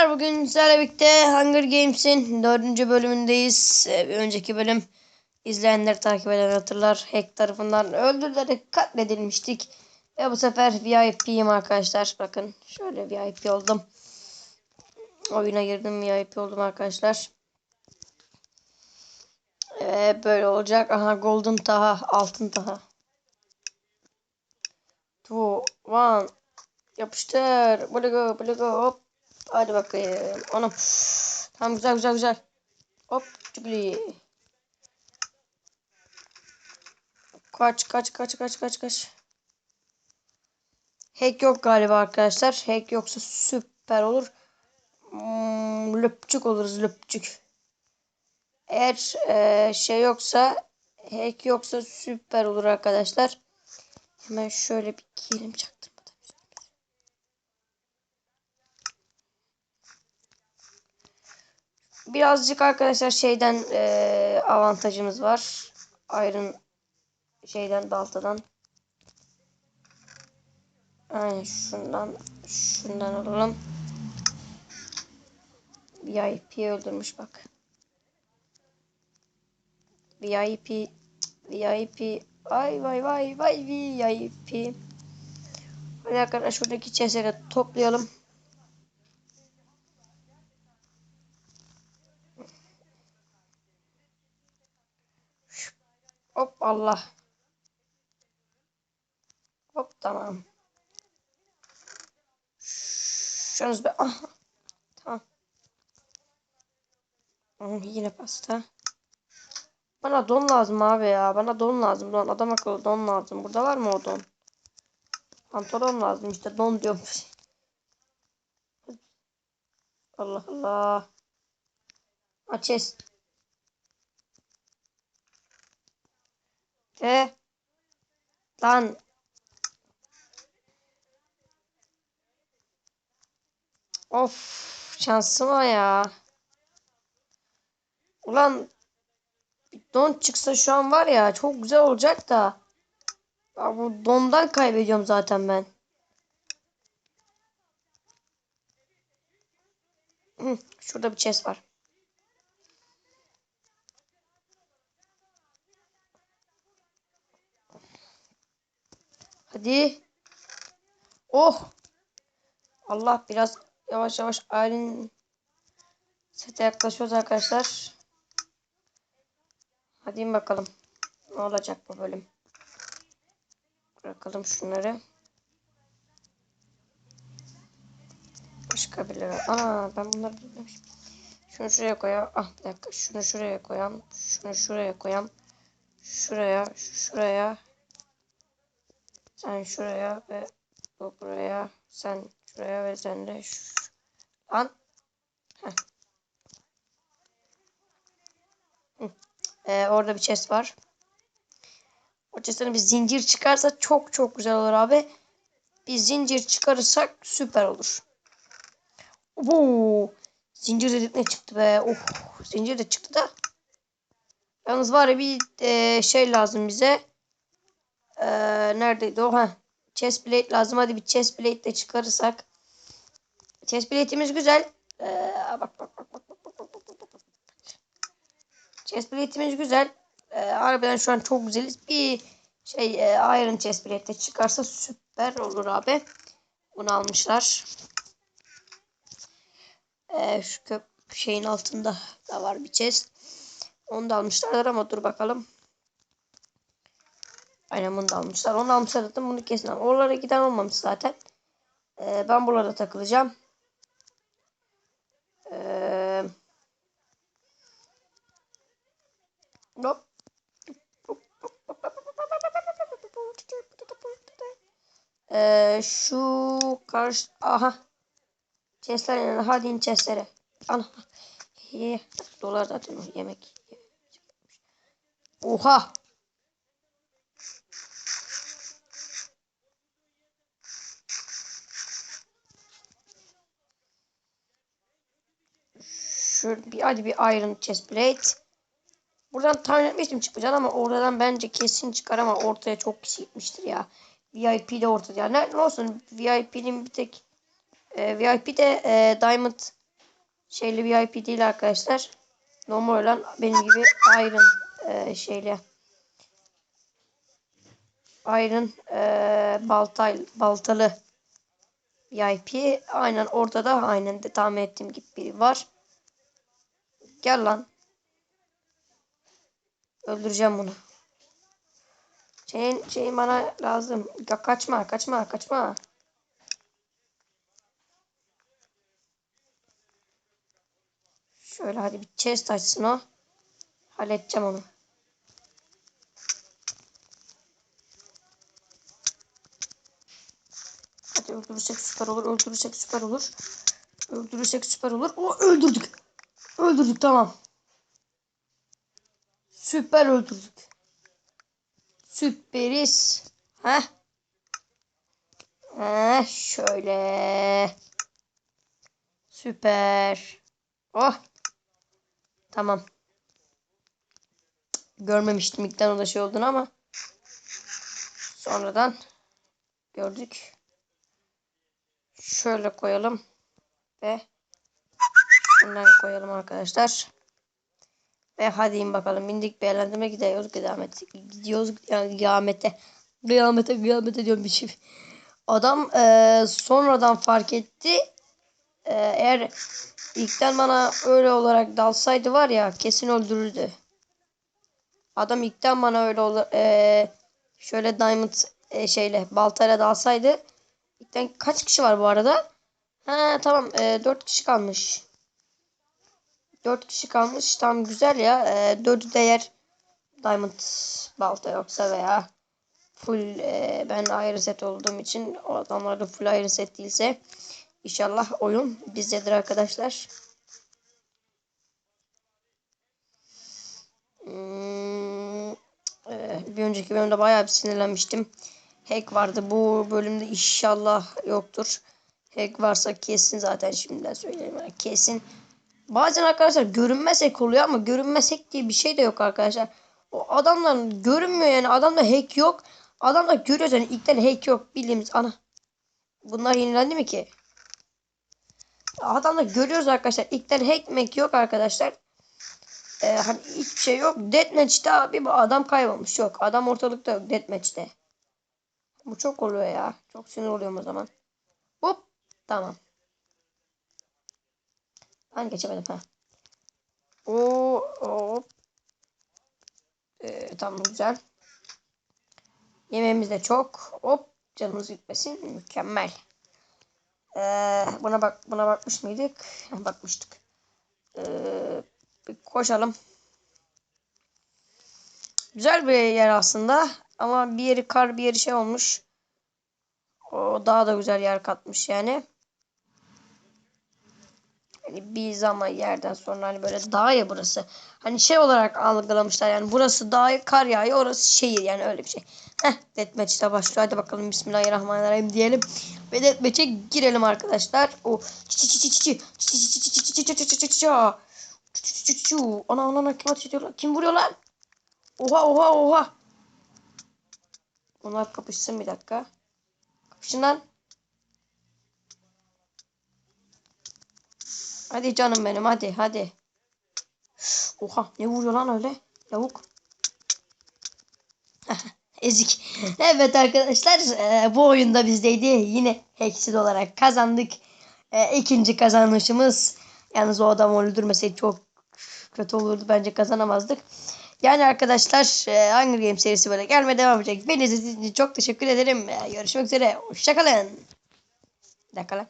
Arkadaşlar bugün sizlerle birlikte Hunger Games'in dördüncü bölümündeyiz. Ee, Bir önceki bölüm izleyenler takip eden hatırlar. Hack tarafından öldürülerek katledilmiştik. Ve bu sefer VIP'yim arkadaşlar. Bakın şöyle VIP oldum. Oyuna girdim VIP oldum arkadaşlar. Ee, böyle olacak. Aha Golden Taha, Altın Taha. Two, one. Yapıştır. Böyle go, böyle go. Hop. Hadi bakayım. Anam. Tamam güzel güzel güzel. Hop. Cübli. Kaç kaç kaç kaç kaç kaç. Hack yok galiba arkadaşlar. Hack yoksa süper olur. Hmm, löpçük oluruz löpçük. Eğer e, şey yoksa hack yoksa süper olur arkadaşlar. Hemen şöyle bir giyelim çaktırmadan. Birazcık arkadaşlar şeyden eee, avantajımız var. Iron şeyden baltadan. Aynen şundan şundan alalım. VIP öldürmüş bak. VIP VIP vay vay vay vay VIP. Hadi arkadaşlar şuradaki chestleri toplayalım. Hop Allah. Hop tamam. Şunuz be. Ah. Tamam. Hmm, yine pasta. Bana don lazım abi ya. Bana don lazım. Don. Adam akıllı don lazım. Burada var mı o don? Pantolon lazım işte. Don diyorum. Allah Allah. Açes. De. Lan. Of. Şansıma ya. Ulan. Don çıksa şu an var ya. Çok güzel olacak da. Ya bu dondan kaybediyorum zaten ben. Şurada bir chest var. Hadi. Oh. Allah biraz yavaş yavaş Aylin sete yaklaşıyoruz arkadaşlar. Hadi bakalım. Ne olacak bu bölüm. Bırakalım şunları. Başka birileri. Aa ben bunları bilmemişim. Şunu şuraya koyalım. Ah bir dakika. Şunu şuraya koyalım. Şunu şuraya koyalım. Şuraya, şuraya. Sen şuraya ve bu buraya. Sen şuraya ve sen de şu. Lan. Ee, orada bir chest var. O chest'ten bir zincir çıkarsa çok çok güzel olur abi. Bir zincir çıkarırsak süper olur. Oo, zincir dedik ne çıktı be. Oh, zincir de çıktı da. Yalnız var ya bir e, şey lazım bize. Ee, neredeydi o? Heh. Chest plate lazım. Hadi bir chest plate de çıkarırsak. Chest plate'imiz güzel. Ee, bak bak bak bak. Chest plate'imiz güzel. Ee, harbiden şu an çok güzeliz. Bir şey e, Iron Chest plate de çıkarsa süper olur abi. Bunu almışlar. Ee, şu köp şeyin altında da var bir chest. Onu da almışlardır ama dur bakalım. Aynen bunu da almışlar. Onu almışlar zaten bunu kesin al. Oralara giden olmamış zaten. Ee, ben buralarda takılacağım. Ee. Ee, şu karşı aha chestler yani hadi in chestlere ana dolar zaten yemek oha Şöyle bir hadi bir iron chest plate. Buradan tahmin etmiştim çıkacağını ama oradan bence kesin çıkar ama ortaya çok kişi gitmiştir ya. VIP de ortada. Ya ne, ne olsun VIP'nin bir tek e, VIP'de e, Diamond şeyli VIP değil arkadaşlar. Normal olan benim gibi Iron e, şeyle Iron e, baltay, baltalı VIP. Aynen orada da aynen de tahmin ettiğim gibi biri var. Gel lan. Öldüreceğim bunu. Şeyin, şeyin bana lazım. Ya kaçma, kaçma, kaçma. Şöyle hadi bir chest açsın o. Halledeceğim onu. Hadi öldürürsek süper olur. Öldürürsek süper olur. Öldürürsek süper olur. O öldürdük. Öldürdük tamam. Süper öldürdük. Süperiz. Heh. Heh şöyle. Süper. Oh. Tamam. Görmemiştim ilkten o da şey olduğunu ama sonradan gördük. Şöyle koyalım ve şundan koyalım arkadaşlar. Ve hadi in bakalım. Bindik beğenlendirme gidiyoruz kıyamete. Gidiyoruz yani kıyamete. Kıyamete kıyamete diyorum bir şey. Adam e, sonradan fark etti. E, eğer ilkten bana öyle olarak dalsaydı var ya kesin öldürürdü. Adam ilkten bana öyle olur e, şöyle diamond e, şeyle baltayla dalsaydı. İlkten kaç kişi var bu arada? Ha tamam e, 4 kişi kalmış. 4 kişi kalmış. Tam güzel ya. E, 4'ü değer diamond balta yoksa veya full e, ben ayrı set olduğum için o adamlar da full ayrı set değilse inşallah oyun bizdedir arkadaşlar. Hmm, e, bir önceki bölümde bayağı bir sinirlenmiştim. Hack vardı. Bu bölümde inşallah yoktur. Hack varsa kesin zaten şimdiden söyleyeyim. Kesin. Bazen arkadaşlar görünmez hack oluyor ama görünmez hack diye bir şey de yok arkadaşlar. O adamların görünmüyor yani. Adamda hack yok. Adamda görüyoruz yani ilkten hack yok. Bildiğimiz ana. Bunlar yenilendi mi ki? Adamda görüyoruz arkadaşlar. İlkten hack mack yok arkadaşlar. Ee, hani hiçbir şey yok. Deathmatch'te abi bu adam kaybolmuş. Yok. Adam ortalıkta yok. Deathmatch'te. Bu çok oluyor ya. Çok sinir oluyorum o zaman. Hop. Tamam. Ben geçemedim ha. Oo, hop. Ee, tamam güzel. Yemeğimiz de çok. Hop. Canımız gitmesin. Mükemmel. Ee, buna bak buna bakmış mıydık? Bakmıştık. Ee, bir koşalım. Güzel bir yer aslında. Ama bir yeri kar bir yeri şey olmuş. O daha da güzel yer katmış yani. Hani bir zaman yerden sonra hani böyle dağ ya burası. Hani şey olarak algılamışlar yani burası dağ kar yağıyor orası şehir yani öyle bir şey. Heh deathmatch de başlıyor. Hadi bakalım bismillahirrahmanirrahim diyelim. Ve deathmatch'e girelim arkadaşlar. O çi çi çi çi çi çi çi çi çi çi çi çi çi çi çi Ana ana ana kim lan? Kim vuruyor lan? Oha oha oha. Onlar kapışsın bir dakika. Kapışın lan. Hadi canım benim hadi hadi. Oha ne vuruyor lan öyle? Yavuk. Ezik. evet arkadaşlar e, bu oyunda bizdeydi. Yine hexil olarak kazandık. E, ikinci kazanışımız. Yalnız o adamı öldürmeseydi çok kötü olurdu. Bence kazanamazdık. Yani arkadaşlar e, Hunger Games serisi böyle gelmeye devam edecek. Beni izlediğiniz için çok teşekkür ederim. E, görüşmek üzere. Hoşçakalın. Bir dakika lan.